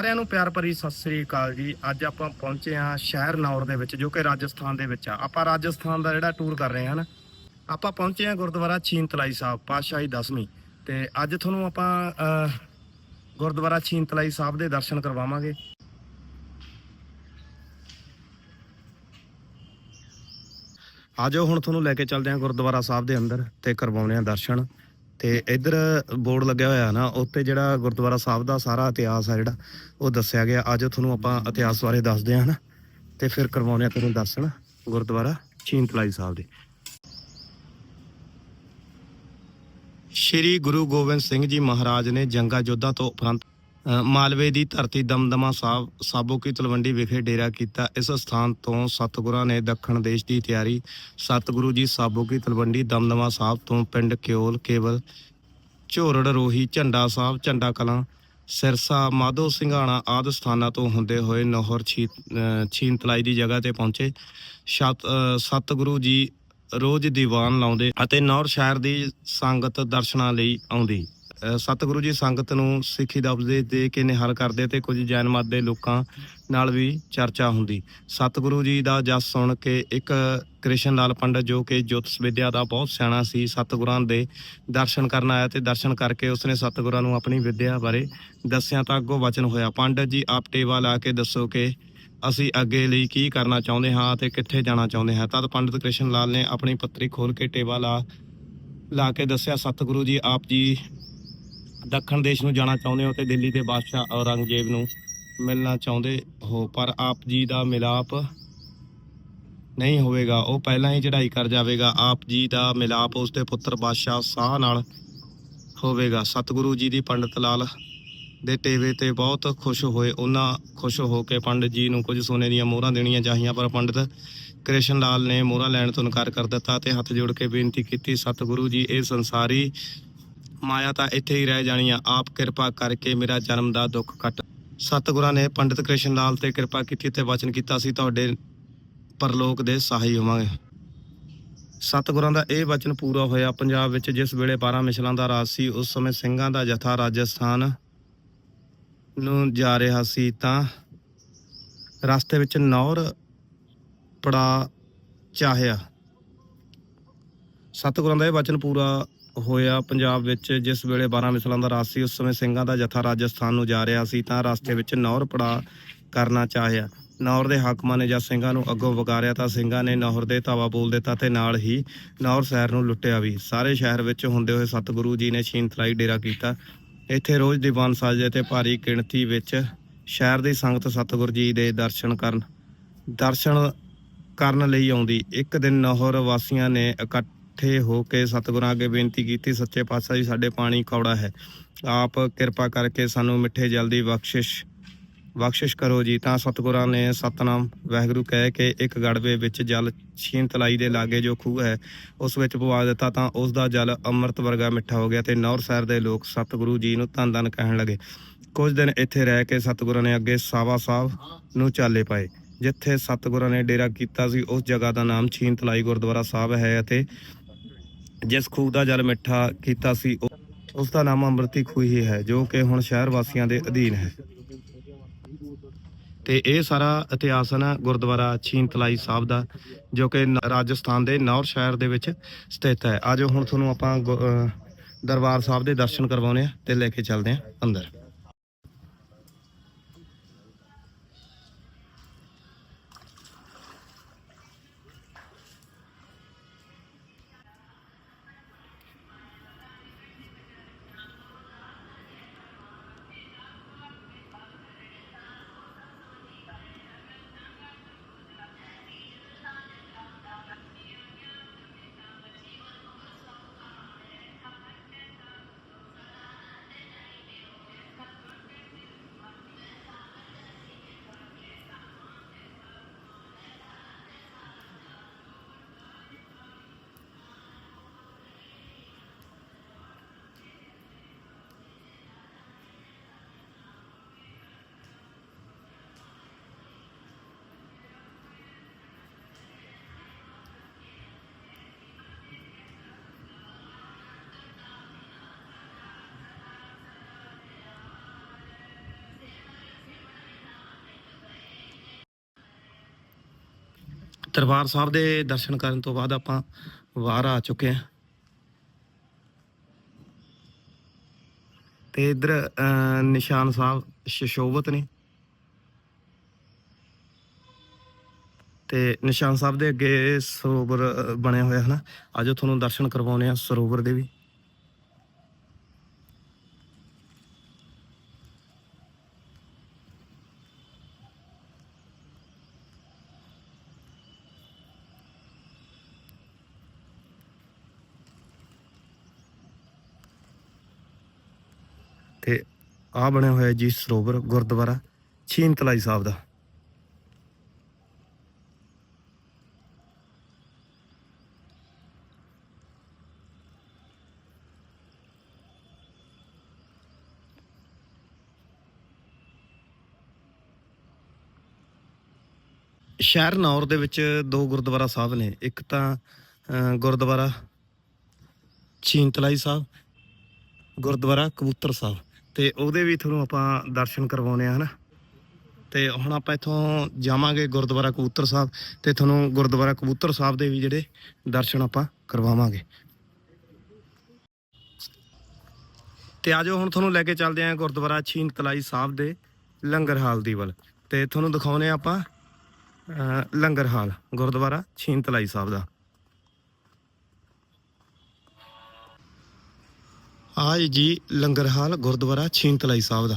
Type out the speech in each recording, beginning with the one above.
ਸਾਰਿਆਂ ਨੂੰ ਪਿਆਰ ਭਰੀ ਸਤਿ ਸ੍ਰੀ ਅਕਾਲ ਜੀ। ਅੱਜ ਆਪਾਂ ਪਹੁੰਚੇ ਹਾਂ ਸ਼ਹਿਰ ਨੌਰ ਦੇ ਵਿੱਚ, ਜੋ ਕਿ ਰਾਜਸਥਾਨ ਦੇ ਵਿੱਚ ਆ। ਆਪਾਂ ਰਾਜਸਥਾਨ ਦਾ ਜਿਹੜਾ ਟੂਰ ਕਰ ਰਹੇ ਹਾਂ ਨਾ, ਆਪਾਂ ਪਹੁੰਚੇ ਹਾਂ ਗੁਰਦੁਆਰਾ ਛੀਨਤਲਾਈ ਸਾਹਿਬ, ਪਾਤਸ਼ਾਹੀ ਦਸਵੀਂ। ਤੇ ਅੱਜ ਤੁਹਾਨੂੰ ਆਪਾਂ ਗੁਰਦੁਆਰਾ ਛੀਨਤਲਾਈ ਸਾਹਿਬ ਦੇ ਦਰਸ਼ਨ ਕਰਵਾਵਾਂਗੇ। ਆਜੋ ਹੁਣ ਤੁਹਾਨੂੰ ਲੈ ਕੇ ਚੱਲਦੇ ਹਾਂ ਗੁਰਦੁਆਰਾ ਸਾਹਿਬ ਦੇ ਅੰਦਰ ਤੇ ਕਰਵਾਉਣੇ ਆ ਦਰਸ਼ਨ। ਤੇ ਇੱਧਰ ਬੋਰਡ ਲੱਗਿਆ ਹੋਇਆ ਨਾ ਉੱਤੇ ਜਿਹੜਾ ਗੁਰਦੁਆਰਾ ਸਾਹਿਬ ਦਾ ਸਾਰਾ ਇਤਿਹਾਸ ਆ ਜਿਹੜਾ, ਉਹ ਦੱਸਿਆ ਗਿਆ। ਅੱਜ ਤੁਹਾਨੂੰ ਆਪਾਂ ਇਤਿਹਾਸ ਬਾਰੇ ਦੱਸਦੇ ਹਾਂ ਨਾ, ਤੇ ਫਿਰ ਕਰਵਾਉਂਦੇ ਆ ਤੁਹਾਨੂੰ ਦਰਸ਼ਨ ਗੁਰਦੁਆਰਾ ਛੀਨਤਲਾਈ ਸਾਹਿਬ ਦੇ। ਸ਼੍ਰੀ ਗੁਰੂ ਗੋਬਿੰਦ ਸਿੰਘ ਜੀ ਮਹਾਰਾਜ ਨੇ ਜੰਗਾ ਯੋਧਾ ਤੋਂ ਉਪਰੰਤ ਮਾਲਵੇ ਦੀ ਧਰਤੀ ਦਮਦਮਾ ਸਾਹਿਬ ਸਾਬੋ ਕੀ ਤਲਵੰਡੀ ਵਿਖੇ ਡੇਰਾ ਕੀਤਾ। ਇਸ ਸਥਾਨ ਤੋਂ ਸਤਿਗੁਰਾਂ ਨੇ ਦੱਖਣ ਦੇਸ਼ ਦੀ ਤਿਆਰੀ। ਸਤਿਗੁਰੂ ਜੀ ਸਾਬੋ ਕੀ ਤਲਵੰਡੀ ਦਮਦਮਾ ਸਾਹਿਬ ਤੋਂ ਪਿੰਡ ਕਿਓਲ ਕੇਵਲ ਝੋਰੜ ਰੋਹੀ ਝੰਡਾ ਸਾਹਿਬ ਝੰਡਾ ਕਲਾਂ ਸਿਰਸਾ ਮਾਧੋ ਸਿੰਘਾਣਾ ਆਦਿ ਸਥਾਨਾਂ ਤੋਂ ਹੁੰਦੇ ਹੋਏ ਨਹਰ ਛੀ ਅ, ਛੀਨਤਲਾਈ ਦੀ ਜਗ੍ਹਾ ਤੇ ਪਹੁੰਚੇ। ਸਤ ਸਤਿਗੁਰੂ ਜੀ ਰੋਜ਼ ਦੀਵਾਨ ਲਾਉਂਦੇ ਅਤੇ ਨੌਰ ਸ਼ਹਿਰ ਦੀ ਸੰਗਤ ਦਰਸ਼ਨਾਂ ਲਈ ਆਉਂਦੀ। ਸਤਿਗੁਰੂ ਜੀ ਸੰਗਤ ਨੂੰ ਸਿੱਖੀ ਦਾ ਉਪਦੇਸ਼ ਦੇ ਕੇ ਨਿਹਾਲ ਕਰਦੇ ਤੇ ਕੁਝ ਜੈਨ ਮਤ ਦੇ ਲੋਕਾਂ ਨਾਲ ਵੀ ਚਰਚਾ ਹੁੰਦੀ। ਸਤਿਗੁਰੂ ਜੀ ਦਾ ਜਸ ਸੁਣ ਕੇ ਇੱਕ ਕ੍ਰਿਸ਼ਨ ਲਾਲ ਪੰਡਤ ਜੋ ਕਿ ਜੋਤਿਸ਼ ਵਿਦਿਆ ਦਾ ਬਹੁਤ ਸਿਆਣਾ ਸੀ, ਸਤਿਗੁਰਾਂ ਦੇ ਦਰਸ਼ਨ ਕਰਨ ਆਇਆ ਤੇ ਦਰਸ਼ਨ ਕਰਕੇ ਉਸਨੇ ਸਤਿਗੁਰਾਂ ਨੂੰ ਆਪਣੀ ਵਿਦਿਆ ਬਾਰੇ ਦੱਸਿਆ ਤਾਂ ਅੱਗੋਂ ਵਚਨ ਹੋਇਆ, ਪੰਡਤ ਜੀ, ਆਪ ਟੇਵਾ ਲਾ ਕੇ ਦੱਸੋ ਕਿ ਅਸੀਂ ਅੱਗੇ ਲਈ ਕੀ ਕਰਨਾ ਚਾਹੁੰਦੇ ਹਾਂ ਤੇ ਕਿੱਥੇ ਜਾਣਾ ਚਾਹੁੰਦੇ ਹਾਂ? ਤਦ ਪੰਡਤ ਕ੍ਰਿਸ਼ਨ ਲਾਲ ਨੇ ਆਪਣੀ ਪੱਤਰੀ ਖੋਲ ਕੇ ਟੇਵਾ ਲਾ ਲਾ ਕੇ ਦੱਸਿਆ, ਸਤਿਗੁਰੂ ਜੀ, ਆਪ ਜੀ ਦੱਖਣ ਦੇਸ਼ ਨੂੰ ਜਾਣਾ ਚਾਹੁੰਦੇ ਹੋ ਤੇ ਦਿੱਲੀ ਦੇ ਬਾਦਸ਼ਾਹ ਔਰੰਗਜ਼ੇਬ ਨੂੰ ਮਿਲਣਾ ਚਾਹੁੰਦੇ ਹੋ, ਪਰ ਆਪ ਜੀ ਦਾ ਮਿਲਾਪ ਨਹੀਂ ਹੋਵੇਗਾ। ਉਹ ਪਹਿਲਾਂ ਹੀ ਚੜ੍ਹਾਈ ਕਰ ਜਾਵੇਗਾ। ਆਪ ਜੀ ਦਾ ਮਿਲਾਪ ਉਸ ਦੇ ਪੁੱਤਰ ਬਾਦਸ਼ਾਹ ਸਾਹ ਨਾਲ ਹੋਵੇਗਾ। ਸਤਿਗੁਰੂ ਜੀ ਦੀ ਪੰਡਤ ਲਾਲ ਦੇ ਟੇਵੇ ਤੇ ਬਹੁਤ ਖੁਸ਼ ਹੋਏ। ਉਹਨਾਂ ਖੁਸ਼ ਹੋ ਕੇ ਪੰਡਤ ਜੀ ਨੂੰ ਕੁਝ ਸੋਨੇ ਦੀਆਂ ਮੋਹਰਾਂ ਦੇਣੀਆਂ ਚਾਹੀਆਂ, ਪਰ ਪੰਡਤ ਕ੍ਰਿਸ਼ਨ ਲਾਲ ਨੇ ਮੋਹਰਾਂ ਲੈਣ ਤੋਂ ਇਨਕਾਰ ਕਰ ਦਿੱਤਾ ਤੇ ਹੱਥ ਜੋੜ ਕੇ ਬੇਨਤੀ ਕੀਤੀ, ਸਤਿਗੁਰੂ ਜੀ, ਇਹ ਸੰਸਾਰੀ ਮਾਇਆ ਤਾਂ ਇੱਥੇ ਹੀ ਰਹਿ ਜਾਣੀ ਆ। ਆਪ ਕਿਰਪਾ ਕਰਕੇ ਮੇਰਾ ਜਨਮ ਦਾ ਦੁੱਖ ਕੱਟ। ਸਤਿਗੁਰਾਂ ਨੇ ਪੰਡਿਤ ਕ੍ਰਿਸ਼ਨ ਲਾਲ ਤੇ ਕਿਰਪਾ ਕੀਤੀ ਤੇ ਵਚਨ ਕੀਤਾ ਸੀ, ਤੁਹਾਡੇ ਪਰਲੋਕ ਦੇ ਸਹਾਈ ਹੋਵਾਂਗੇ। ਸਤਿਗੁਰਾਂ ਦਾ ਇਹ ਵਚਨ ਪੂਰਾ ਹੋਇਆ। ਪੰਜਾਬ ਵਿੱਚ ਜਿਸ ਵੇਲੇ 12 ਮਿਸਲਾਂ ਦਾ ਰਾਜ ਸੀ, ਉਸ ਸਮੇਂ ਸਿੰਘਾਂ ਦਾ ਜਥਾ ਰਾਜਸਥਾਨ ਨੂੰ ਜਾ ਰਿਹਾ ਸੀ ਤਾਂ ਰਸਤੇ ਵਿੱਚ ਨੌਰ ਪੜਾ ਚਾਹਿਆ। ਸਤਿਗੁਰਾਂ ਦਾ ਇਹ ਵਚਨ ਪੂਰਾ ਹੋਇਆ ਪੰਜਾਬ ਵਿੱਚ, ਜਿਸ ਵੇਲੇ 12 ਮਿਸਲਾਂ ਦਾ ਰਾਜ ਸੀ, ਉਸ ਸਮੇਂ ਸਿੰਘਾਂ ਦਾ ਜਥਾ ਰਾਜਸਥਾਨ ਨੂੰ ਜਾ ਰਿਹਾ ਸੀ, ਤਾਂ ਰਸਤੇ ਵਿੱਚ ਨੌਰ ਪੜਾ ਕਰਨਾ ਚਾਹਿਆ। ਨੌਰ ਦੇ ਹਾਕਮਾਂ ਨੇ ਜਦ ਸਿੰਘਾਂ ਨੂੰ ਅੱਗੋਂ ਵਗਾਰਿਆ, ਤਾਂ ਸਿੰਘਾਂ ਨੇ ਨੌਰ ਦੇ ਧਾਵਾ ਬੋਲ ਦਿੱਤਾ ਤੇ ਨਾਲ ਹੀ ਨੌਰ ਸ਼ਹਿਰ ਨੂੰ ਲੁੱਟਿਆ ਵੀ। ਸਾਰੇ ਸ਼ਹਿਰ ਵਿੱਚ ਹੁੰਦੇ ਹੋਏ ਸਤਿਗੁਰੂ ਜੀ ਨੇ ਛੀਨਤਲਾਈ ਡੇਰਾ ਕੀਤਾ। ਇੱਥੇ ਰੋਜ਼ ਦੀਵਾਨ ਸਾਜਦੇ ਤੇ ਭਾਰੀ ਗਿਣਤੀ ਵਿੱਚ ਸ਼ਹਿਰ ਦੀ ਸੰਗਤ ਸਤਿਗੁਰੂ ਜੀ ਦੇ ਦਰਸ਼ਨ ਕਰਨ ਦਰਸ਼ਨ ਕਰਨ ਲਈ ਆਉਂਦੀ। ਇੱਕ ਦਿਨ ਨੌਹਰ ਵਾਸੀਆਂ ਨੇ ਇਕੱਠ ਹੋ ਕੇ ਸਤਿਗੁਰਾਂ ਅੱਗੇ ਬੇਨਤੀ ਕੀਤੀ, ਸੱਚੇ ਪਾਤਸ਼ਾਹ ਜੀ, ਸਾਡੇ ਪਾਣੀ ਕੌੜਾ ਹੈ। ਆਪ ਕਿਰਪਾ ਕਰਕੇ ਸਾਨੂੰ ਮਿੱਠੇ ਜਲ ਦੀ ਬਖਸ਼ਿਸ਼ ਬਖਸ਼ਿਸ਼ ਕਰੋ ਜੀ, ਤਾਂ ਸਤਿਗੁਰਾਂ ਨੇ ਸਤਨਾਮ ਵਾਹਿਗੁਰੂ ਕਹਿ ਕੇ ਇੱਕ ਗੜਵੇ ਵਿੱਚ ਜਲ ਛੀਨ ਤਲਾਈ ਦੇ ਲਾਗੇ ਜੋ ਖੂਹ ਹੈ, ਉਸ ਵਿੱਚ ਪਵਾ ਦਿੱਤਾ, ਤਾਂ ਉਸ ਦਾ ਜਲ ਅੰਮ੍ਰਿਤ ਵਰਗਾ ਮਿੱਠਾ ਹੋ ਗਿਆ ਤੇ ਨੌਰ ਸ਼ਹਿਰ ਦੇ ਲੋਕ ਸਤਿਗੁਰੂ ਜੀ ਨੂੰ ਧੰਨ ਧੰਨ ਕਹਿਣ ਲੱਗੇ। ਕੁਝ ਦਿਨ ਇੱਥੇ ਰਹਿ ਕੇ ਸਤਿਗੁਰਾਂ ਨੇ ਅੱਗੇ ਸਾਵਾ ਸਾਹਿਬ ਨੂੰ ਚਾਲੇ ਪਾਏ, ਜਿੱਥੇ ਸਤਿਗੁਰਾਂ ਨੇ ਡੇਰਾ ਕੀਤਾ ਸੀ, ਉਸ ਜਗ੍ਹਾ ਦਾ ਨਾਮ ਛੀਨ ਤਲਾਈ ਗੁਰਦੁਆਰਾ ਸਾਹਿਬ ਹੈ ਅਤੇ ਜਿਸ ਖੂਹ ਦਾ ਜਲ ਮਿੱਠਾ ਕੀਤਾ ਸੀ, ਉਹ- ਉਸ ਦਾ ਨਾਮ ਅੰਮ੍ਰਿਤੀ ਖੂਹ ਹੀ ਹੈ, ਜੋ ਕਿ ਹੁਣ ਸ਼ਹਿਰ ਵਾਸੀਆਂ ਦੇ ਅਧੀਨ ਹੈ। ਤੇ ਇਹ ਸਾਰਾ ਇਤਿਹਾਸ ਹੈ ਨਾ, ਗੁਰਦੁਆਰਾ ਛੀਨ ਤਲਾਈ ਸਾਹਿਬ ਦਾ, ਜੋ ਕਿ ਰਾਜਸਥਾਨ ਦੇ ਨੌਰ ਸ਼ਹਿਰ ਦੇ ਵਿੱਚ ਸਥਿਤ ਹੈ। ਆਜੋ ਹੁਣ ਤੁਹਾਨੂੰ ਆਪਾਂ ਗੁ- ਦਰਬਾਰ ਸਾਹਿਬ ਦੇ ਦਰਸ਼ਨ ਕਰਵਾਉਣੇ ਆ ਤੇ ਲੈ ਕੇ ਚੱਲਦੇ ਆ ਅੰਦਰ। ਦਰਬਾਰ ਸਾਹਿਬ ਦੇ ਦਰਸ਼ਨ ਕਰਨ ਤੋਂ ਬਾਅਦ ਆਪਾਂ ਬਾਹਰ ਆ ਚੁੱਕੇ ਹਾਂ। ਤੇ ਇਧਰ ਨਿਸ਼ਾਨ ਸਾਹਿਬ ਸ਼ਸ਼ੋਭਤ ਨੇ। ਤੇ ਨਿਸ਼ਾਨ ਸਾਹਿਬ ਦੇ ਅੱਗੇ ਸਰੋਵਰ ਬਣਿਆ ਹੋਇਆ ਹੈ ਹਨਾ ਆਜੋ ਤੁਹਾਨੂੰ ਦਰਸ਼ਨ ਕਰਵਾਉਨੇ ਆ ਸਰੋਵਰ ਦੇ ਵੀ। ਤੇ ਆ ਬਣਿਆ ਹੋਇਆ ਜੀ ਸਰੋਵਰ ਗੁਰਦੁਆਰਾ ਛੀਨ ਤਲਾਈ ਸਾਹਿਬ ਦਾ। ਸ਼ਹਿਰ ਨੌਰ ਦੇ ਵਿੱਚ ਦੋ ਗੁਰਦੁਆਰਾ ਸਾਹਿਬ ਨੇ, ਇੱਕ ਤਾਂ ਗੁਰਦੁਆਰਾ ਛੀਨ ਤਲਾਈ ਸਾਹਿਬ, ਗੁਰਦੁਆਰਾ ਕਬੂਤਰ ਸਾਹਿਬ। ਤੇ ਉਹਦੇ ਵੀ ਤੁਹਾਨੂੰ ਆਪਾਂ ਦਰਸ਼ਨ ਕਰਵਾਉਨੇ ਆ ਹਨਾ? ਤੇ ਹੁਣ ਆਪਾਂ ਇੱਥੋਂ ਜਾਵਾਂਗੇ ਗੁਰਦੁਆਰਾ ਕਬੂਤਰ ਸਾਹਿਬ ਤੇ ਤੁਹਾਨੂੰ ਗੁਰਦੁਆਰਾ ਕਬੂਤਰ ਸਾਹਿਬ ਦੇ ਵੀ ਜਿਹੜੇ ਦਰਸ਼ਨ ਆਪਾਂ ਕਰਵਾਵਾਂਗੇ। ਤੇ ਆਜੋ ਹੁਣ ਤੁਹਾਨੂੰ ਲੈ ਕੇ ਚੱਲਦੇ ਆਂ ਗੁਰਦੁਆਰਾ ਛੀਨ ਤਲਾਈ ਸਾਹਿਬ ਦੇ ਲੰਗਰ ਹਾਲ ਦੀ ਵੱਲ। ਤੇ ਤੁਹਾਨੂੰ ਦਿਖਾਉਨੇ ਆ ਆਪਾਂ ਲੰਗਰ ਹਾਲ, ਗੁਰਦੁਆਰਾ ਛੀਨ ਤਲਾਈ ਸਾਹਿਬ ਦਾ। ਆ ਜੀ ਲੰਗਰ ਹਾਲ ਗੁਰਦੁਆਰਾ ਛੀਨ ਸਾਹਿਬ ਦਾ।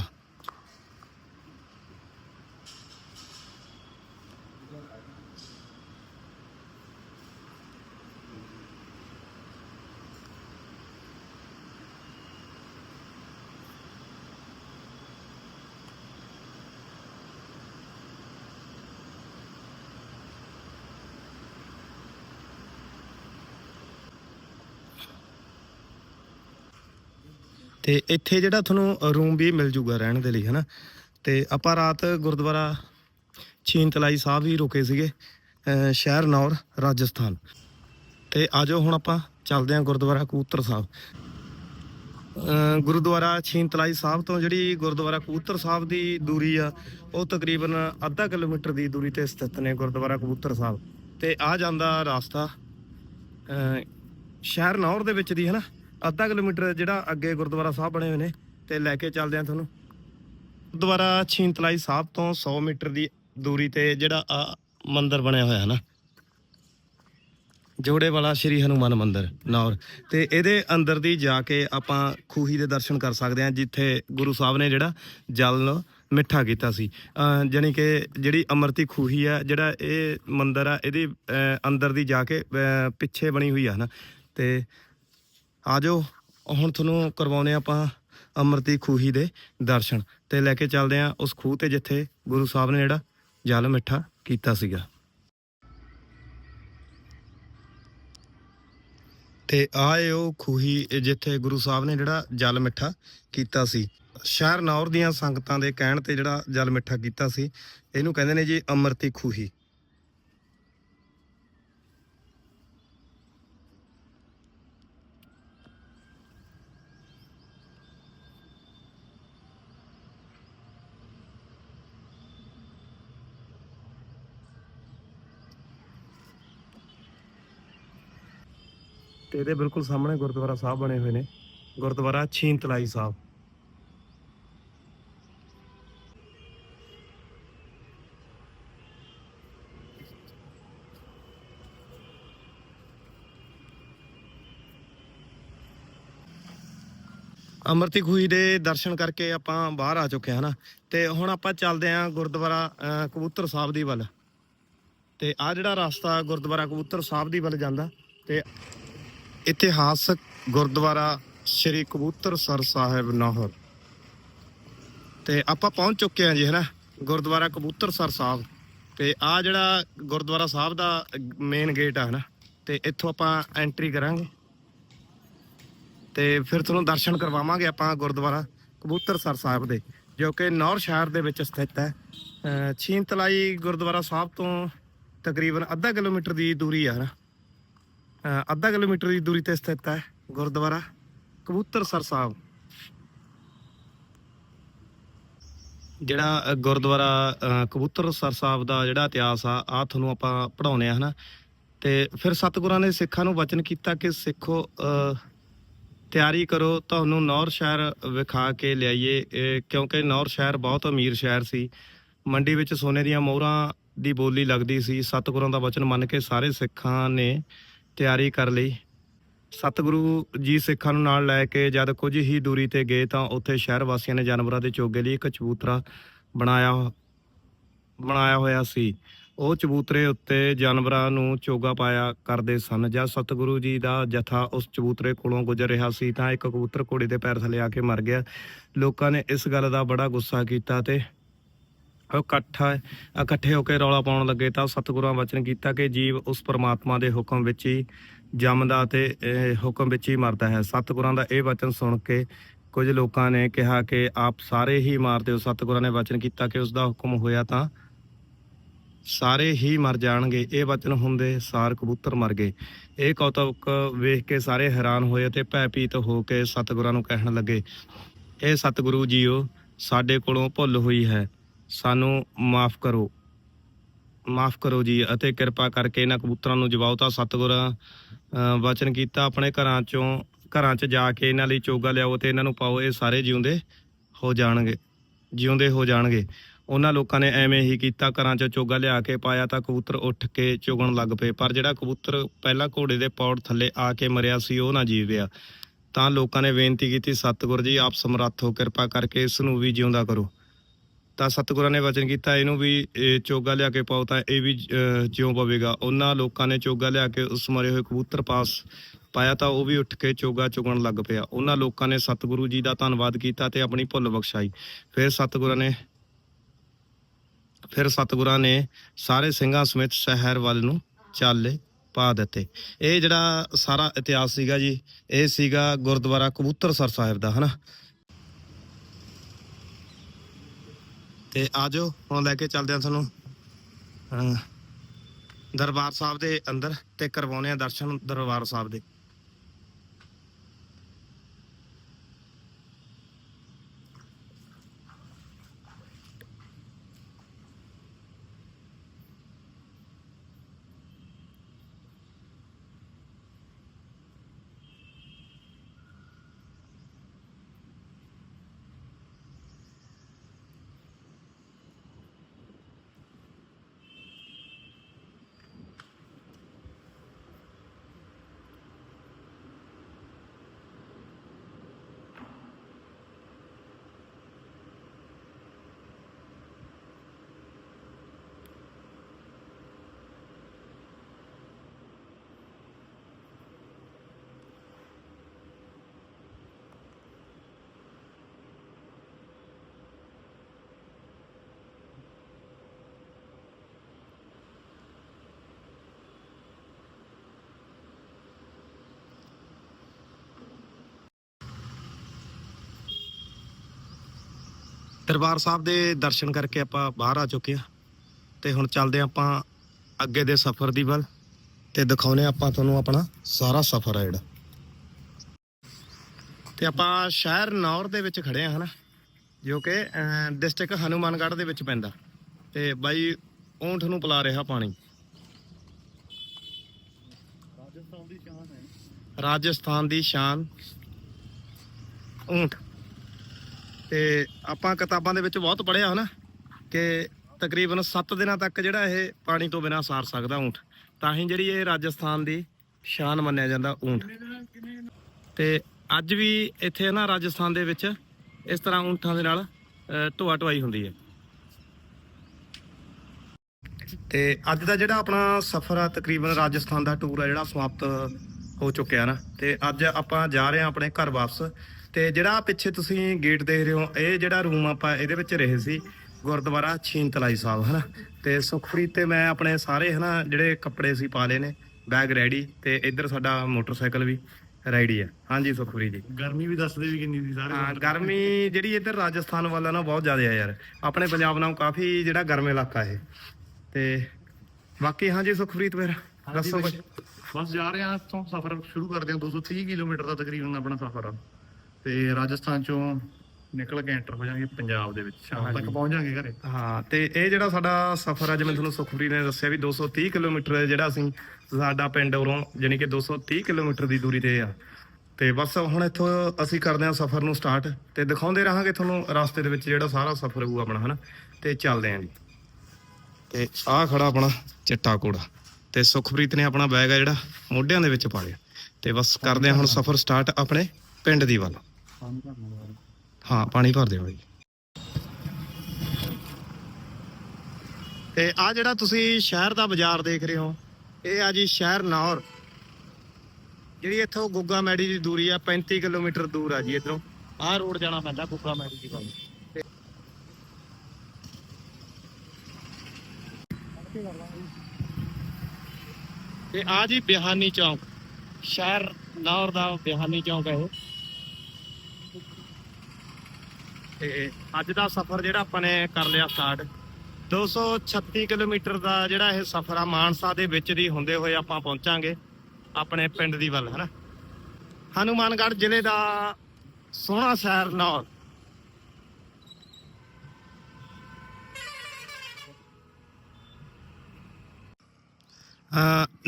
ਤੇ ਇੱਥੇ ਜਿਹੜਾ ਤੁਹਾਨੂੰ ਰੂਮ ਵੀ ਮਿਲ ਜੂਗਾ ਰਹਿਣ ਦੇ ਲਈ, ਹਨਾ? ਤੇ ਆਪਾਂ ਰਾਤ ਗੁਰਦੁਆਰਾ ਛੀਨ ਤਲਾਈ ਸਾਹਿਬ ਵੀ ਰੁਕੇ ਸੀਗੇ ਅਹ ਸ਼ਹਿਰ ਨੌਰ, ਰਾਜਸਥਾਨ। ਤੇ ਆਜੋ ਹੁਣ ਆਪਾਂ ਚੱਲਦੇ ਹਾਂ ਗੁਰਦੁਆਰਾ ਕਬੂਤਰ ਸਾਹਿਬ। ਗੁਰਦੁਆਰਾ ਛੀਨ ਤਲਾਈ ਸਾਹਿਬ ਤੋਂ ਜਿਹੜੀ ਗੁਰਦੁਆਰਾ ਕਬੂਤਰ ਸਾਹਿਬ ਦੀ ਦੂਰੀ ਆ, ਉਹ ਤਕਰੀਬਨ ਅੱਧਾ ਕਿਲੋਮੀਟਰ ਦੀ ਦੂਰੀ ਤੇ ਸਥਿਤ ਨੇ ਗੁਰਦੁਆਰਾ ਕਬੂਤਰ ਸਾਹਿਬ। ਤੇ ਆ ਜਾਂਦਾ ਰਾਸਤਾ ਅਹ ਸ਼ਹਿਰ ਨੌਰ ਦੇ ਵਿੱਚ ਦੀ ਹੈ ਨਾ ਅੱਧਾ ਕਿਲੋਮੀਟਰ ਜਿਹੜਾ ਅੱਗੇ ਗੁਰਦੁਆਰਾ ਸਾਹਿਬ ਬਣੇ ਹੋਏ ਨੇ ਤੇ ਲੈ ਕੇ ਚੱਲਦੇ ਆ ਤੁਹਾਨੂੰ। ਗੁਰਦੁਆਰਾ ਛੀਨਤਲਾਈ ਸਾਹਿਬ ਤੋਂ 100 ਮੀਟਰ ਦੀ ਦੂਰੀ ਤੇ ਜਿਹੜਾ ਆ ਮੰਦਿਰ ਬਣਿਆ ਹੋਇਆ ਹੈ ਨਾ। ਜੋੜੇ ਵਾਲਾ ਸ਼੍ਰੀ ਹਨੂਮਾਨ ਮੰਦਿਰ ਨੌਰ ਤੇ ਇਹਦੇ ਅੰਦਰ ਦੀ ਜਾ ਕੇ ਆਪਾਂ ਖੂਹੀ ਦੇ ਦਰਸ਼ਨ ਕਰ ਸਕਦੇ ਹਾਂ ਜਿੱਥੇ ਗੁਰੂ ਸਾਹਿਬ ਨੇ ਜਿਹੜਾ ਜਲ ਮਿੱਠਾ ਕੀਤਾ ਸੀ। ਅਹ ਜਾਣੀ ਕਿ ਜਿਹੜੀ ਅਮਰਤੀ ਖੂਹੀ ਆ, ਜਿਹੜਾ ਇਹ ਮੰਦਿਰ ਆ, ਇਹਦੀ ਅੰਦਰ ਦੀ ਜਾ ਕੇ ਪਿੱਛੇ ਬਣੀ ਹੋਈ ਆ ਨਾ। ਤੇ ਆਜੋ ਹੁਣ ਤੁਹਾਨੂੰ ਕਰਵਾਉਨੇ ਆਪਾਂ ਅਮਰਤੀ ਖੂਹੀ ਦੇ ਦਰਸ਼ਨ ਤੇ ਲੈ ਕੇ ਚੱਲਦੇ ਆ ਉਸ ਖੂਹ ਤੇ ਜਿੱਥੇ ਗੁਰੂ ਸਾਹਿਬ ਨੇ ਜਿਹੜਾ ਜਲ ਮਿੱਠਾ ਕੀਤਾ ਸੀਗਾ। ਤੇ ਆਏ ਉਹ ਖੂਹੀ ਜਿੱਥੇ ਗੁਰੂ ਸਾਹਿਬ ਨੇ ਜਿਹੜਾ ਜਲ ਮਿੱਠਾ ਕੀਤਾ ਸੀ। ਸ਼ਹਿਰ ਨੌਰ ਦੀਆਂ ਸੰਗਤਾਂ ਦੇ ਕਹਿਣ ਤੇ ਜਿਹੜਾ ਜਲ ਮਿੱਠਾ ਕੀਤਾ ਸੀ, ਇਹਨੂੰ ਕਹਿੰਦੇ ਨੇ ਜੀ ਅਮਰਤੀ ਖੂਹੀ। ਤੇ ਇਹਦੇ ਬਿਲਕੁਲ ਸਾਹਮਣੇ ਗੁਰਦੁਆਰਾ ਸਾਹਿਬ ਬਣੇ ਹੋਏ ਨੇ। ਗੁਰਦੁਆਰਾ ਛੀਨ ਤਲਾਈ ਸਾਹਿਬ। ਅਮਰਤੀ ਖੂਹੀ ਦੇ ਦਰਸ਼ਨ ਕਰਕੇ ਆਪਾਂ ਬਾਹਰ ਆ ਚੁੱਕੇ ਹਾਂ ਤੇ ਹੁਣ ਆਪਾਂ ਚੱਲਦੇ ਆਂ ਗੁਰਦੁਆਰਾ ਕਬੂਤਰ ਸਾਹਿਬ ਦੀ ਵੱਲ। ਤੇ ਆ ਜਿਹੜਾ ਰਸਤਾ ਗੁਰਦੁਆਰਾ ਕਬੂਤਰ ਸਾਹਿਬ ਦੀ ਵੱਲ ਜਾਂਦਾ, ਤੇ ਇਤਿਹਾਸਕ ਗੁਰਦੁਆਰਾ ਸ੍ਰੀ ਕਬੂਤਰ ਸਰ ਸਾਹਿਬ ਨਾਹਰ। ਤੇ ਆਪਾਂ ਪਹੁੰਚ ਚੁੱਕੇ ਹਾਂ ਜੀ ਹਨਾ ਗੁਰਦੁਆਰਾ ਕਬੂਤਰ ਸਰ ਸਾਹਿਬ। ਤੇ ਆ ਜਿਹੜਾ ਗੁਰਦੁਆਰਾ ਸਾਹਿਬ ਦਾ ਮੇਨ ਗੇਟ ਆ ਹਨਾ ਤੇ ਇੱਥੋਂ ਆਪਾਂ ਐਂਟਰੀ ਕਰਾਂਗੇ। ਤੇ ਫਿਰ ਤੁਹਾਨੂੰ ਦਰਸ਼ਨ ਕਰਵਾਵਾਂਗੇ ਆਪਾਂ ਗੁਰਦੁਆਰਾ ਕਬੂਤਰ ਸਰ ਸਾਹਿਬ ਦੇ, ਜੋ ਕਿ ਨੌਰ ਸ਼ਹਿਰ ਦੇ ਵਿੱਚ ਸਥਿਤ ਹੈ। ਅਹ ਛੀਨ ਤਲਾਈ ਗੁਰਦੁਆਰਾ ਸਾਹਿਬ ਤੋਂ ਤਕਰੀਬਨ ਅੱਧਾ ਕਿਲੋਮੀਟਰ ਦੀ ਦੂਰੀ ਆ ਹਨਾ ਅਹ ਅੱਧਾ ਕਿਲੋਮੀਟਰ ਦੀ ਦੂਰੀ ਤੇ ਸਥਿਤ ਹੈ ਗੁਰਦੁਆਰਾ ਕਬੂਤਰਸਰ ਸਾਹਿਬ। ਜਿਹੜਾ ਗੁਰਦੁਆਰਾ ਕਬੂਤਰਸਰ ਸਾਹਿਬ ਦਾ ਜਿਹੜਾ ਇਤਿਹਾਸ ਆ ਆ ਤੁਹਾਨੂੰ ਆਪਾਂ ਪੜਾਉਨੇ ਆ ਹਨਾ? ਤੇ ਫਿਰ ਸਤਿਗੁਰਾਂ ਨੇ ਸਿੱਖਾਂ ਨੂੰ ਵਚਨ ਕੀਤਾ ਕਿ ਸਿੱਖੋ ਅ, ਤਿਆਰੀ ਕਰੋ ਤੁਹਾਨੂੰ ਨੌਰ ਸ਼ਹਿਰ ਵਿਖਾ ਕੇ ਲਿਆਈਏ। ਕਿਉਂਕਿ ਨੌਰ ਸ਼ਹਿਰ ਬਹੁਤ ਅਮੀਰ ਸ਼ਹਿਰ ਸੀ। ਮੰਡੀ ਵਿੱਚ ਸੋਨੇ ਦੀਆਂ ਮੋਹਰਾਂ ਦੀ ਬੋਲੀ ਲੱਗਦੀ ਸੀ। ਸਤਿਗੁਰਾਂ ਦਾ ਵਚਨ ਮੰਨ ਕੇ ਸਾਰੇ ਸਿੱਖਾਂ ਨੇ ਤਿਆਰੀ ਕਰ ਲਈ। ਸਤਿਗੁਰੂ ਜੀ ਸਿੱਖਾਂ ਨੂੰ ਨਾਲ ਲੈ ਕੇ ਜਦ ਕੁਝ ਹੀ ਦੂਰੀ ਤੇ ਗਏ ਤਾਂ ਉੱਥੇ ਸ਼ਹਿਰ ਵਾਸੀਆਂ ਨੇ ਜਾਨਵਰਾਂ ਦੇ ਚੋਗੇ ਲਈ ਇੱਕ ਚਬੂਤਰਾ ਬਣਾਇਆ ਬਣਾਇਆ ਹੋਇਆ ਸੀ। ਉਹ ਚਬੂਤਰੇ ਉੱਤੇ ਜਾਨਵਰਾਂ ਨੂੰ ਚੋਗਾ ਪਾਇਆ ਕਰਦੇ ਸਨ। ਜਦ ਸਤਿਗੁਰੂ ਜੀ ਦਾ ਜਥਾ ਉਸ ਚਬੂਤਰੇ ਕੋਲੋਂ ਗੁਜ਼ਰ ਰਿਹਾ ਸੀ ਤਾਂ ਇੱਕ ਕਬੂਤਰ ਘੋੜੇ ਦੇ ਪੈਰ ਥੱਲੇ ਆ ਕੇ ਮਰ ਗਿਆ। ਲੋਕਾਂ ਨੇ ਇਸ ਗੱਲ ਦਾ ਬੜਾ ਗੁੱਸਾ ਕੀਤਾ ਤੇ ਇਕੱਠਾ ਇਕੱਠੇ ਹੋ ਕੇ ਰੌਲਾ ਪਾਉਣ ਲੱਗੇ ਤਾਂ ਸਤਿਗੁਰਾਂ ਵਚਨ ਕੀਤਾ ਕਿ ਜੀਵ ਉਸ ਪਰਮਾਤਮਾ ਦੇ ਹੁਕਮ ਵਿੱਚ ਹੀ ਜੰਮਦਾ ਤੇ ਹੁਕਮ ਵਿੱਚ ਹੀ ਮਰਦਾ ਹੈ। ਸਤਿਗੁਰਾਂ ਦਾ ਇਹ ਵਚਨ ਸੁਣ ਕੇ ਕੁਝ ਲੋਕਾਂ ਨੇ ਕਿਹਾ ਕਿ ਆਪ ਸਾਰੇ ਹੀ ਮਾਰਦੇ ਹੋ ਸਤਿਗੁਰਾਂ ਨੇ ਵਚਨ ਕੀਤਾ ਕਿ ਉਸ ਦਾ ਹੁਕਮ ਹੋਇਆ ਤਾਂ ਸਾਰੇ ਹੀ ਮਰ ਜਾਣਗੇ। ਇਹ ਵਚਨ ਹੁੰਦੇ ਸਾਰ ਕਬੂਤਰ ਮਰ ਗਏ। ਇਹ ਕੌਤਕ ਵੇਖ ਕੇ ਸਾਰੇ ਹੈਰਾਨ ਹੋਏ ਤੇ ਭੈਭੀਤ ਹੋ ਕੇ ਸਤਿਗੁਰਾਂ ਨੂੰ ਕਹਿਣ ਲੱਗੇ, ਇਹ ਸਤਿਗੁਰੂ ਜੀਓ, ਸਾਡੇ ਕੋਲੋਂ ਭੁੱਲ ਹੋਈ ਹੈ। ਸਾਨੂੰ ਮਾਫ ਕਰੋ। ਮਾਫ ਕਰੋ ਜੀ ਅਤੇ ਕਿਰਪਾ ਕਰਕੇ ਇਹਨਾਂ ਕਬੂਤਰਾਂ ਨੂੰ ਜਵਾਓ ਤਾਂ ਸਤਿਗੁਰਾਂ ਵਚਨ ਕੀਤਾ ਆਪਣੇ ਘਰਾਂ ਚੋਂ, ਘਰਾਂ 'ਚ ਜਾ ਕੇ ਇਹਨਾਂ ਲਈ ਚੋਗਾ ਲਿਆਓ ਤੇ ਇਹਨਾਂ ਨੂੰ ਪਾਓ, ਇਹ ਸਾਰੇ ਜਿਉਂਦੇ ਹੋ ਜਾਣਗੇ, ਜਿਉਂਦੇ ਹੋ ਜਾਣਗੇ। ਉਹਨਾਂ ਲੋਕਾਂ ਨੇ ਐਵੇਂ ਹੀ ਕੀਤਾ, ਘਰਾਂ 'ਚ ਚੋਗਾ ਲਿਆ ਕੇ ਪਾਇਆ ਤਾਂ ਕਬੂਤਰ ਉੱਠ ਕੇ ਚੁਗਣ ਲੱਗ ਪਏ। ਪਰ ਜਿਹੜਾ ਕਬੂਤਰ ਪਹਿਲਾਂ ਘੋੜੇ ਦੇ ਪੌੜ ਥੱਲੇ ਆ ਕੇ ਮਰਿਆ ਸੀ, ਉਹ ਨਾ ਜੀਵਿਆ ਤਾਂ ਲੋਕਾਂ ਨੇ ਬੇਨਤੀ ਕੀਤੀ, ਸਤਿਗੁਰ ਜੀ, ਆਪ ਸਮਰੱਥ ਹੋ, ਕਿਰਪਾ ਕਰਕੇ ਇਸ ਨੂੰ ਵੀ ਜਿਉਂਦਾ ਕਰੋ। ਤਾਂ ਸਤਿਗੁਰਾਂ ਨੇ ਵਚਨ ਕੀਤਾ, ਇਹਨੂੰ ਵੀ, ਇਹ ਚੋਗਾ ਲਿਆ ਕੇ ਪਾਓ ਤਾਂ ਇਹ ਵੀ ਜਿਉਂ ਪਵੇਗਾ। ਉਹਨਾਂ ਲੋਕਾਂ ਨੇ ਚੋਗਾ ਲਿਆ ਕੇ ਉਸ ਮਰੇ ਹੋਏ ਕਬੂਤਰ ਪਾਸ ਪਾਇਆ ਤਾਂ ਉਹ ਵੀ ਉੱਠ ਕੇ ਚੋਗਾ ਚੁਗਣ ਲੱਗ ਪਿਆ। ਉਹਨਾਂ ਲੋਕਾਂ ਨੇ ਸਤਿਗੁਰੂ ਜੀ ਦਾ ਧੰਨਵਾਦ ਕੀਤਾ ਤੇ ਆਪਣੀ ਭੁੱਲ ਬਖਸ਼ਾਈ। ਫਿਰ ਸਤਿਗੁਰਾਂ ਨੇ ਫਿਰ ਸਤਿਗੁਰਾਂ ਨੇ ਸਾਰੇ ਸਿੰਘਾਂ ਸਮੇਤ ਸ਼ਹਿਰ ਵੱਲ ਨੂੰ ਚਾਲੇ ਪਾ ਦਿੱਤੇ। ਇਹ ਜਿਹੜਾ ਸਾਰਾ ਇਤਿਹਾਸ ਸੀਗਾ ਜੀ, ਇਹ ਸੀਗਾ ਗੁਰਦੁਆਰਾ ਕਬੂਤਰਸਰ ਸਾਹਿਬ ਦਾ, ਹਨਾ? ਤੇ ਆਜੋ ਹੁਣ ਲੈ ਕੇ ਚੱਲਦੇ ਆ ਤੁਹਾਨੂੰ ਅਹ, ਦਰਬਾਰ ਸਾਹਿਬ ਦੇ ਅੰਦਰ ਤੇ ਕਰਵਾਉਨੇ ਆ ਦਰਸ਼ਨ ਦਰਬਾਰ ਸਾਹਿਬ ਦੇ। ਦਰਬਾਰ ਸਾਹਿਬ ਦੇ ਦਰਸ਼ਨ ਕਰਕੇ ਆਪਾਂ ਬਾਹਰ ਆ ਚੁੱਕੇ ਆ ਤੇ ਹੁਣ ਚੱਲਦੇ ਹਾਂ ਆਪਾਂ ਅੱਗੇ ਦੇ ਸਫ਼ਰ ਦੀ ਵੱਲ ਤੇ ਦਿਖਾਉਨੇ ਆਪਾਂ ਤੁਹਾਨੂੰ ਆਪਣਾ ਸਾਰਾ ਸਫ਼ਰ ਆ ਜਿਹੜਾ। ਤੇ ਆਪਾਂ ਸ਼ਹਿਰ ਨੌਰ ਦੇ ਵਿੱਚ ਖੜੇ ਆ ਹਨਾ? ਜੋ ਕਿ ਡਿਸਟ੍ਰਿਕਟ ਹਨੂਮਾਨਗੜ੍ਹ ਦੇ ਵਿੱਚ ਪੈਂਦਾ। ਤੇ ਬਾਈ ਊਂਠ ਨੂੰ ਪਿਲਾ ਰਿਹਾ ਪਾਣੀ। ਰਾਜਸਥਾਨ ਦੀ ਸ਼ਾਨ ਹੈ। ਰਾਜਸਥਾਨ ਦੀ ਸ਼ਾਨ। ਊਂਠ। ਤੇ ਆਪਾਂ ਕਿਤਾਬਾਂ ਦੇ ਵਿੱਚ ਬਹੁਤ ਪੜ੍ਹਿਆ ਹਨਾ ਕਿ ਤਕਰੀਬਨ 7 ਦਿਨਾਂ ਤੱਕ ਜਿਹੜਾ ਇਹ ਪਾਣੀ ਤੋਂ ਬਿਨਾਂ ਸਾਰ ਸਕਦਾ ਊਂਠ। ਤਾਂ ਹੀ ਜਿਹੜੀ ਇਹ ਰਾਜਸਥਾਨ ਦੀ ਸ਼ਾਨ ਮੰਨਿਆ ਜਾਂਦਾ ਊਂਠ। ਤੇ ਅੱਜ ਵੀ ਇੱਥੇ ਨਾ ਰਾਜਸਥਾਨ ਦੇ ਵਿੱਚ ਇਸ ਤਰ੍ਹਾਂ ਊਂਠਾਂ ਦੇ ਨਾਲ ਅ, ਢੋਆ ਢੁਆਈ ਹੁੰਦੀ ਹੈ। ਤੇ ਅੱਜ ਦਾ ਜਿਹੜਾ ਆਪਣਾ ਸਫ਼ਰ ਆ ਤਕਰੀਬਨ ਰਾਜਸਥਾਨ ਦਾ ਟੂਰ ਆ ਜਿਹੜਾ ਸਮਾਪਤ ਹੋ ਚੁੱਕਿਆ ਨਾ। ਤੇ ਅੱਜ ਆਪਾਂ ਜਾ ਰਹੇ ਹਾਂ ਆਪਣੇ ਘਰ ਵਾਪਸ। ਤੇ ਜਿਹੜਾ ਪਿੱਛੇ ਤੁਸੀਂ ਗੇਟ ਦੇਖ ਰਹੇ ਹੋ ਇਹ ਜਿਹੜਾ ਰੂਮ ਆਪਾਂ ਇਹਦੇ ਵਿੱਚ ਰਹੇ ਸੀ ਗੁਰਦੁਆਰਾ ਛੀਨਤਲਾਈ ਸਾਹਿਬ ਹਨਾ? ਤੇ ਸੁਖਪ੍ਰੀਤ ਤੇ ਮੈਂ ਆਪਣੇ ਸਾਰੇ ਹਨਾ ਜਿਹੜੇ ਕੱਪੜੇ ਸੀ ਪਾ ਲਏ ਨੇ ਬੈਗ ਰੈਡੀ ਤੇ ਇੱਧਰ ਸਾਡਾ ਮੋਟਰਸਾਈਕਲ ਵੀ ਰੈਡੀ ਹੈ ਹਾਂਜੀ ਸੁਖਪ੍ਰੀਤ ਜੀ। ਗਰਮੀ ਵੀ ਦੱਸਦੇ ਵੀ ਕਿੰਨੀ ਸੀ ਸਾਰੇ ਹਾਂ ਗਰਮੀ ਜਿਹੜੀ ਇੱਧਰ ਰਾਜਸਥਾਨ ਵੱਲ ਨਾ ਬਹੁਤ ਜ਼ਿਆਦਾ ਆ ਯਾਰ। ਆਪਣੇ ਪੰਜਾਬ ਨਾਲੋਂ ਕਾਫੀ ਜਿਹੜਾ ਗਰਮ ਇਲਾਕਾ ਇਹ। ਤੇ ਬਾਕੀ ਹਾਂਜੀ ਸੁਖਪ੍ਰੀਤ ਫਿਰ ਦੱਸੋ ਕੁਝ ਬਸ ਜਾ ਰਹੇ ਹਾਂ ਤੋਂ ਸਫ਼ਰ ਸ਼ੁਰੂ ਕਰਦੇ ਹਾਂ 230 ਕਿਲੋਮੀਟਰ ਦਾ ਤਕਰੀਬਨ ਆਪਣਾ ਸਫ਼ਰ ਆ। ਤੇ ਰਾਜਸਥਾਨ ਚੋਂ ਨਿਕਲ ਕੇ ਐਂਟਰ ਹੋ ਜਾਾਂਗੇ ਪੰਜਾਬ ਦੇ ਵਿੱਚ ਸ਼ਾਮ ਤੱਕ। ਪਹੁੰਚ ਜਾਾਂਗੇ ਘਰੇ। ਹਾਂ ਤੇ ਇਹ ਜਿਹੜਾ ਸਾਡਾ ਸਫ਼ਰ ਆ ਜਿਵੇਂ ਤੁਹਾਨੂੰ ਸੁਖਪ੍ਰੀਤ ਨੇ ਦੱਸਿਆ ਵੀ 230 ਕਿਲੋਮੀਟਰ ਜਿਹੜਾ ਅਸੀਂ ਸਾਡਾ ਪਿੰਡ ਉਰੋਂ ਜਾਣੀ ਕਿ 230 ਕਿਲੋਮੀਟਰ ਦੀ ਦੂਰੀ ਤੇ ਆ। ਤੇ ਬਸ ਹੁਣ ਇੱਥੋਂ ਅਸੀਂ ਕਰਦੇ ਹਾਂ ਸਫ਼ਰ ਨੂੰ ਸਟਾਰਟ ਤੇ ਦਿਖਾਉਂਦੇ ਰਹਾਂਗੇ ਤੁਹਾਨੂੰ ਰਸਤੇ ਦੇ ਵਿੱਚ ਜਿਹੜਾ ਸਾਰਾ ਸਫ਼ਰ ਹੋਊ ਆਪਣਾ ਹਨਾ? ਤੇ ਚੱਲਦੇ ਆਂ ਜੀ। ਤੇ ਆਹ ਖੜਾ ਆਪਣਾ ਚਿੱਟਾ ਕੋੜਾ ਤੇ ਸੁਖਪ੍ਰੀਤ ਨੇ ਆਪਣਾ ਬੈਗ ਆ ਜਿਹੜਾ ਮੋਢਿਆਂ ਦੇ ਵਿੱਚ ਪਾ ਲਿਆ। ਤੇ ਬਸ ਕਰਦੇ ਹਾਂ ਹੁਣ ਸਫ਼ਰ ਸਟਾਰਟ ਆਪਣੇ ਪਿੰਡ ਦੀ ਵੱਲ। ਹਾਂ, ਪਾਣੀ ਭਰ ਦਿਓ ਬਾਈ। ਤੇ ਆ ਜਿਹੜਾ ਤੁਸੀਂ ਸ਼ਹਿਰ ਦਾ ਬਾਜ਼ਾਰ ਦੇਖ ਰਹੇ ਹੋ, ਇਹ ਆ ਜੀ ਸ਼ਹਿਰ ਨੌਰ ਜਿਹੜੀ ਇੱਥੋਂ ਗੁੱਗਾ ਮੈੜੀ ਦੀ ਦੂਰੀ ਆ 35 ਕਿਲੋਮੀਟਰ ਦੂਰ ਆ ਜੀ ਇਧਰੋਂ। ਆਹ ਰੋਡ ਜਾਣਾ ਪੈਂਦਾ ਗੁੱਗਾ ਮੈੜੀ ਦੀ ਵੱਲ। ਤੇ ਆ ਜੀ ਬਿਹਾਨੀ ਚੌਂਕ। ਸ਼ਹਿਰ ਨੌਰ ਦਾ ਬਿਹਾਨੀ ਚੌਂਕ ਹੈ ਇਹ। ਤੇ ਅੱਜ ਦਾ ਸਫ਼ਰ ਜਿਹੜਾ ਆਪਾਂ ਨੇ ਕਰ ਲਿਆ ਸਟਾਰਟ 236 ਕਿਲੋਮੀਟਰ ਦਾ ਜਿਹੜਾ ਇਹ ਸਫ਼ਰ ਆ, ਮਾਨਸਾ ਦੇ ਵਿੱਚ ਦੀ ਹੁੰਦੇ ਹੋਏ ਆਪਾਂ ਪਹੁੰਚਾਂਗੇ ਆਪਣੇ ਪਿੰਡ ਦੀ ਵੱਲ, ਹਨਾ? ਹਨੂਮਾਨਗੜ੍ਹ ਜ਼ਿਲ੍ਹੇ ਦਾ ਸੋਹਣਾ ਸ਼ਹਿਰ ਨੌਰ।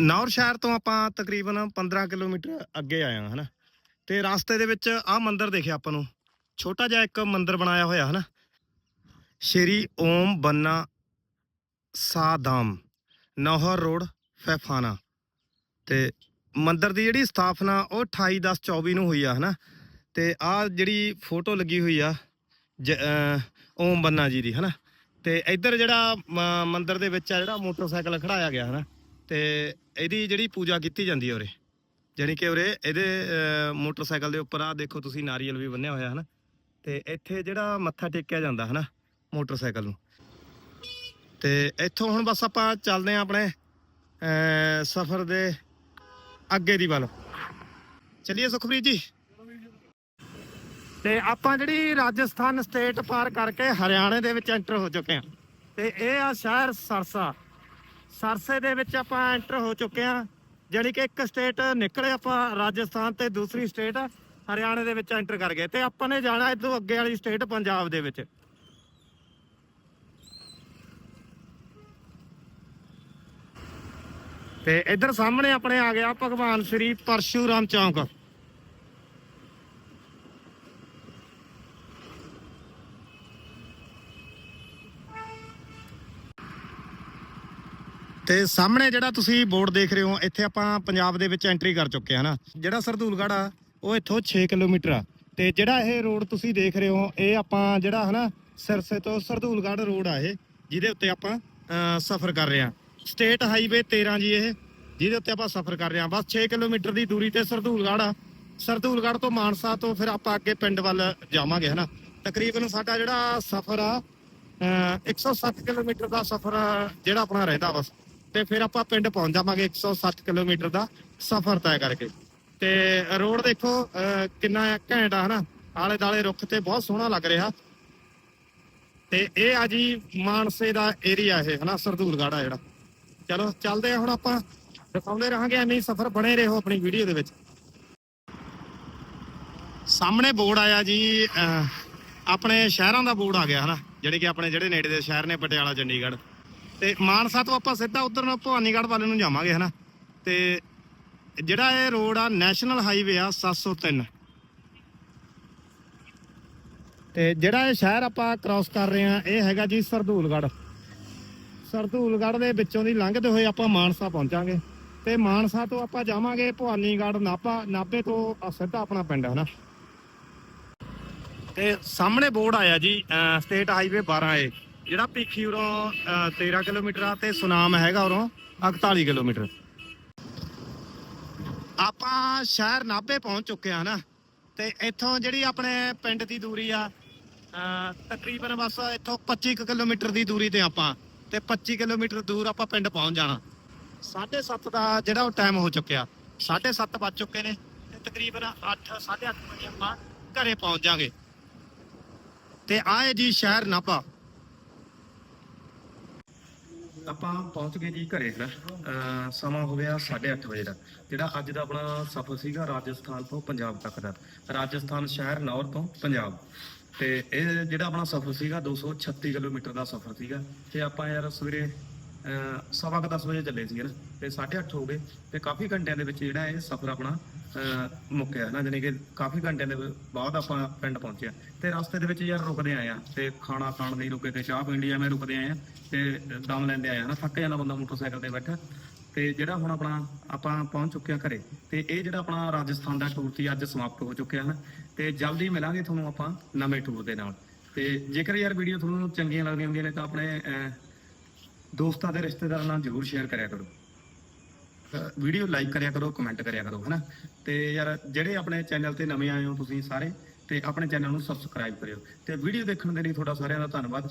ਨੌਰ ਸ਼ਹਿਰ ਤੋਂ ਆਪਾਂ ਤਕਰੀਬਨ 15 ਕਿਲੋਮੀਟਰ ਅੱਗੇ ਆਏ ਹਾਂ, ਹਨਾ? ਤੇ ਰਸਤੇ ਦੇ ਵਿੱਚ ਆਹ ਮੰਦਿਰ ਦੇਖਿਆ ਆਪਾਂ ਨੂੰ। ਛੋਟਾ ਜਿਹਾ ਇੱਕ ਮੰਦਿਰ ਬਣਾਇਆ ਹੋਇਆ ਹੈ ਨਾ ਸ਼੍ਰੀ ਓਮ ਬੰਨਾ ਸਾਦਾਮ ਨੌਹਰ ਰੋਡ ਫੈਫਾਨਾ ਤੇ ਮੰਦਿਰ ਦੀ ਜਿਹੜੀ ਸਥਾਪਨਾ, ਉਹ 28 10 24 ਨੂੰ ਹੋਈ ਆ, ਹਨਾ? ਤੇ ਆ ਜਿਹੜੀ ਫੋਟੋ ਲੱਗੀ ਹੋਈ ਆ, ਜ- ਓਮ ਬੰਨਾ ਜੀ ਦੀ, ਹਨਾ? ਤੇ ਇੱਧਰ ਜਿਹੜਾ, ਮ- ਮੰਦਿਰ ਦੇ ਵਿੱਚ ਆ, ਜਿਹੜਾ ਮੋਟਰਸਾਈਕਲ ਖੜਾਇਆ ਗਿਆ, ਹਨਾ? ਤੇ ਇਹਦੀ ਜਿਹੜੀ ਪੂਜਾ ਕੀਤੀ ਜਾਂਦੀ ਹੈ ਉਰੇ। ਜਾਣੀ ਕਿ ਉਰੇ ਇਹਦੇ ਮੋਟਰਸਾਈਕਲ ਦੇ ਉੱਪਰ ਆ, ਦੇਖੋ ਤੁਸੀਂ, ਨਾਰੀਅਲ ਵੀ ਬੰਨਿਆ ਹੋਇਆ, ਹਨਾ? ਤੇ ਇੱਥੇ ਜਿਹੜਾ ਮੱਥਾ ਟੇਕਿਆ ਜਾਂਦਾ ਹਨਾ, ਮੋਟਰਸਾਈਕਲ ਨੂੰ। ਤੇ ਇੱਥੋਂ ਹੁਣ ਬਸ ਆਪਾਂ ਚੱਲਦੇ ਆਂ ਆਪਣੇ ਸਫ਼ਰ ਦੇ ਅੱਗੇ ਦੀ ਵੱਲ। ਚਲਿਏ ਸੁਖਪ੍ਰੀਤ ਜੀ। ਤੇ ਆਪਾਂ ਜਿਹੜੀ ਰਾਜਸਥਾਨ ਸਟੇਟ ਪਾਰ ਕਰਕੇ ਹਰਿਆਣੇ ਦੇ ਵਿੱਚ ਐਂਟਰ ਹੋ ਚੁੱਕੇ ਆਂ ਤੇ ਇਹ ਆ ਸ਼ਹਿਰ ਸਰਸਾ। ਸਰਸੇ ਦੇ ਵਿੱਚ ਆਪਾਂ ਐਂਟਰ ਹੋ ਚੁੱਕੇ ਆਂ ਜਾਣੀ ਕਿ ਇੱਕ ਸਟੇਟ ਨਿਕਲੇ ਆਪਾਂ ਰਾਜਸਥਾਨ ਤੇ ਦੂਸਰੀ ਸਟੇਟ ਹਰਿਆਣੇ ਦੇ ਵਿੱਚ ਐਂਟਰ ਕਰ ਗਏ। ਤੇ ਆਪਾਂ ਨੇ ਜਾਣਾ ਇਦੋਂ ਅੱਗੇ ਵਾਲੀ ਸਟੇਟ ਪੰਜਾਬ ਦੇ ਵਿੱਚ। ਤੇ ਇੱਧਰ ਸਾਹਮਣੇ ਆਪਣੇ ਆ ਗਿਆ ਭਗਵਾਨ ਸ੍ਰੀ ਪਰਸ਼ੂਰਾਮ ਚੌਂਕ। ਤੇ ਸਾਹਮਣੇ ਜਿਹੜਾ ਤੁਸੀਂ ਬੋਰਡ ਦੇਖ ਰਹੇ ਹੋ, ਇੱਥੇ ਆਪਾਂ ਪੰਜਾਬ ਦੇ ਵਿੱਚ ਐਂਟਰੀ ਕਰ ਚੁੱਕੇ ਹਾਂ ਨਾ। ਜਿਹੜਾ ਸਰਦੂਲਗੜ੍ਹ ਆ ਉਹ ਇੱਥੋਂ 6 ਕਿਲੋਮੀਟਰ ਆ। ਤੇ ਜਿਹੜਾ ਇਹ ਰੋਡ ਤੁਸੀਂ ਦੇਖ ਰਹੇ ਹੋ ਇਹ ਆਪਾਂ ਜਿਹੜਾ ਹਨਾ ਸਿਰਸੇ ਤੋਂ ਸਰਦੂਲਗੜ੍ਹ ਰੋਡ ਆ ਇਹ ਜਿਹਦੇ ਉੱਤੇ ਆਪਾਂ ਸਫ਼ਰ ਕਰ ਰਹੇ ਹਾਂ। ਸਟੇਟ ਹਾਈਵੇ 13 ਜੀ ਇਹ ਜਿਹਦੇ ਉੱਤੇ ਆਪਾਂ ਸਫ਼ਰ ਕਰ ਰਹੇ ਹਾਂ। ਬਸ 6 ਕਿਲੋਮੀਟਰ ਦੀ ਦੂਰੀ ਤੇ ਸਰਦੂਲਗੜ੍ਹ ਆ। ਸਰਦੂਲਗੜ੍ਹ ਤੋਂ ਮਾਨਸਾ ਤੋਂ ਫਿਰ ਆਪਾਂ ਅੱਗੇ ਪਿੰਡ ਵੱਲ ਜਾਵਾਂਗੇ ਹਨਾ। ਤਕਰੀਬਨ ਸਾਡਾ ਜਿਹੜਾ ਸਫ਼ਰ ਆ ਅਹ, 107 ਕਿਲੋਮੀਟਰ ਦਾ ਸਫ਼ਰ ਜਿਹੜਾ ਆਪਣਾ ਰਹਿੰਦਾ ਬਸ। ਤੇ ਫਿਰ ਆਪਾਂ ਪਿੰਡ ਪਹੁੰਚ ਜਾਵਾਂਗੇ 107 ਕਿਲੋਮੀਟਰ ਦਾ ਸਫ਼ਰ ਤੈਅ ਕਰਕੇ। ਤੇ ਰੋਡ ਦੇਖੋ ਅਹ, ਕਿੰਨਾ ਘੈਂਟ ਆ ਹਨਾ? ਆਲੇ ਦਾਲੇ ਰੁੱਖ ਤੇ ਬਹੁਤ ਸੋਹਣਾ ਲੱਗ ਰਿਹਾ। ਤੇ ਇਹ ਆ ਜੀ ਮਾਨਸੇ ਦਾ ਏਰੀਆ ਇਹ ਹਨਾ? ਸਰਦੂਲਗੜ੍ਹ ਆ ਜਿਹੜਾ। ਚਲੋ ਚੱਲਦੇ ਆ ਹੁਣ ਆਪਾਂ। ਦਿਖਾਉਂਦੇ ਰਹਾਂਗੇ ਐਵੇਂ ਹੀ ਸਫ਼ਰ ਬਣੇ ਰਹੋ ਆਪਣੀ ਵੀਡੀਓ ਦੇ ਵਿੱਚ। ਸਾਹਮਣੇ ਬੋਰਡ ਆਇਆ ਜੀ ਅਹ, ਆਪਣੇ ਸ਼ਹਿਰਾਂ ਦਾ ਬੋਰਡ ਆ ਗਿਆ ਹਨਾ? ਜਿਹੜੇ ਕਿ ਆਪਣੇ ਜਿਹੜੇ ਨੇੜੇ ਦੇ ਸ਼ਹਿਰ ਨੇ ਪਟਿਆਲਾ ਚੰਡੀਗੜ੍ਹ। ਤੇ ਮਾਨਸਾ ਤੋਂ ਆਪਾਂ ਸਿੱਧਾ ਉਧਰ ਨੂੰ ਭਵਾਨੀਗੜ੍ਹ ਵੱਲ ਨੂੰ ਜਾਵਾਂਗੇ ਹਨਾ? ਤੇ ਜਿਹੜਾ ਇਹ ਰੋਡ ਆ, ਨੈਸ਼ਨਲ ਹਾਈਵੇ ਆ 703 ਤੇ ਜਿਹੜਾ ਇਹ ਸ਼ਹਿਰ ਆਪਾਂ ਕ੍ਰਾਸ ਕਰ ਰਹੇ ਆ ਇਹ ਹੈਗਾ ਜੀ ਸਰਦੂਲਗੜ੍ਹ ਸਰਦੂਲਗੜ੍ਹ ਦੇ ਵਿੱਚੋਂ ਦੀ ਲੰਘਦੇ ਹੋਏ ਆਪਾਂ ਮਾਨਸਾ ਪਹੁੰਚਾਂਗੇ। ਤੇ ਮਾਨਸਾ ਤੋਂ ਆਪਾਂ ਜਾਵਾਂਗੇ ਭਵਾਨੀਗੜ੍ਹ, ਨਾਭਾ, ਨਾਭੇ ਤੋਂ ਸਿੱਧਾ ਆਪਣਾ ਪਿੰਡ ਹੈ ਨਾ ਤੇ ਸਾਹਮਣੇ ਬੋਰਡ ਆਇਆ ਜੀ ਸਟੇਟ ਹਾਈਵੇ 12 ਏ, ਜਿਹੜਾ ਭੀਖੀ ਉਰੋਂ, ਅਹ 13 ਕਿਲੋਮੀਟਰ ਆ ਤੇ ਸੁਨਾਮ ਹੈਗਾ ਉਰੋਂ 41 ਕਿਲੋਮੀਟਰ। ਆਪਾਂ ਸ਼ਹਿਰ ਨਾਭੇ ਪਹੁੰਚ ਚੁੱਕੇ ਆ ਨਾ, ਤੇ ਇੱਥੋਂ ਜਿਹੜੀ ਆਪਣੇ ਪਿੰਡ ਦੀ ਦੂਰੀ ਆ ਤਕਰੀਬਨ ਬਸ ਇੱਥੋਂ 25 ਕਿਲੋਮੀਟਰ ਦੀ ਦੂਰੀ ਤੇ ਆਪਾਂ, ਤੇ 25 ਕਿਲੋਮੀਟਰ ਦੂਰ ਆਪਾਂ ਪਿੰਡ ਪਹੁੰਚ ਜਾਣਾ। 7:30 ਦਾ ਜਿਹੜਾ ਉਹ ਟਾਈਮ ਹੋ ਚੁੱਕਿਆ 7:30 ਵੱਜ ਚੁੱਕੇ ਨੇ, ਤੇ ਤਕਰੀਬਨ 8 8:30 ਵਜੇ ਆਪਾਂ ਘਰੇ ਪਹੁੰਚ ਜਾਾਂਗੇ। ਤੇ ਆਏ ਜੀ ਸ਼ਹਿਰ ਨਾਭਾ। ਆਪਾਂ ਪਹੁੰਚ ਗਏ ਜੀ ਘਰੇ ਨਾ ਸਮਾਂ ਹੋ ਗਿਆ 8:30 ਵਜੇ ਦਾ, ਜਿਹੜਾ ਅੱਜ ਦਾ ਆਪਣਾ ਸਫ਼ਰ ਸੀਗਾ ਰਾਜਸਥਾਨ ਤੋਂ ਪੰਜਾਬ ਤੱਕ ਦਾ। ਰਾਜਸਥਾਨ ਸ਼ਹਿਰ ਨੌਰ ਤੋਂ ਪੰਜਾਬ। ਤੇ ਇਹ ਜਿਹੜਾ ਆਪਣਾ ਸਫ਼ਰ ਸੀਗਾ 236 ਕਿਲੋਮੀਟਰ ਦਾ ਸਫ਼ਰ ਸੀਗਾ। ਤੇ ਆਪਾਂ ਯਾਰ ਸਵੇਰੇ ਸਵਾ ਕੁ 10 ਵਜੇ ਚੱਲੇ ਸੀਗੇ ਨਾ ਤੇ 8:30 ਹੋ ਗਏ ਤੇ ਕਾਫੀ ਘੰਟਿਆਂ ਦੇ ਵਿੱਚ ਜਿਹੜਾ ਇਹ ਸਫ਼ਰ ਆਪਣਾ ਅਹ ਮੁੱਕਿਆ ਨਾ ਜਾਣੀ ਕਿ ਕਾਫੀ ਘੰਟਿਆਂ ਦੇ ਬਾਅਦ ਆਪਾਂ ਪਿੰਡ ਪਹੁੰਚਿਆ ਤੇ ਰਸਤੇ ਦੇ ਵਿੱਚ ਯਾਰ ਰੁਕਦੇ ਆਏ ਆ ਤੇ ਖਾਣਾ ਖਾਣ ਲਈ ਰੁਕੇ ਤੇ ਚਾਹ ਪੀਣ ਲਈ ਐਵੇਂ ਰੁਕਦੇ ਆਏ ਆ ਤੇ ਦਮ ਲੈਂਦੇ ਆਏ ਆ ਨਾ ਥੱਕ ਜਾਂਦਾ ਬੰਦਾ ਮੋਟਰਸਾਈਕਲ ਤੇ ਬੈਠਾ। ਤੇ ਜਿਹੜਾ ਹੁਣ ਆਪਣਾ ਆਪਾਂ ਪਹੁੰਚ ਚੁੱਕੇ ਆ ਘਰੇ ਤੇ ਇਹ ਜਿਹੜਾ ਆਪਣਾ ਰਾਜਸਥਾਨ ਦਾ ਟੂਰ ਸੀ ਅੱਜ ਸਮਾਪਤ ਹੋ ਚੁੱਕਿਆ ਹੈ ਤੇ ਜਲਦੀ ਮਿਲਾਂਗੇ ਤੁਹਾਨੂੰ ਆਪਾਂ ਨਵੇਂ ਟੂਰ ਦੇ ਨਾਲ। ਤੇ ਜੇਕਰ ਯਾਰ ਵੀਡੀਓ ਤੁਹਾਨੂੰ ਚੰਗੀਆਂ ਲੱਗਦੀਆਂ ਹੁੰਦੀਆਂ ਨੇ ਤਾਂ ਆਪਣੇ ਅਹ, ਦੋਸਤਾਂ ਤੇ ਰਿਸ਼ਤੇਦਾਰਾਂ ਨਾਲ ਜਰੂਰ ਸ਼ੇਅਰ ਕਰਿਆ ਕਰੋ। ਵੀਡੀਓ ਲਾਈਕ ਕਰਿਆ ਕਰੋ ਕਮੈਂਟ ਕਰਿਆ ਕਰੋ, ਹਨਾ? ਤੇ ਯਾਰ, ਜਿਹੜੇ ਆਪਣੇ ਚੈਨਲ ਤੇ ਨਵੇਂ ਆਏ ਹੋ ਤੁਸੀਂ ਸਾਰੇ, ਤੇ ਆਪਣੇ ਚੈਨਲ ਨੂੰ ਸਬਸਕ੍ਰਾਈਬ ਕਰਿਓ। ਤੇ ਵੀਡੀਓ ਦੇਖਣ ਦੇ ਲਈ ਤੁਹਾਡਾ ਸਾਰਿਆਂ ਦਾ ਧੰਨਵਾਦ।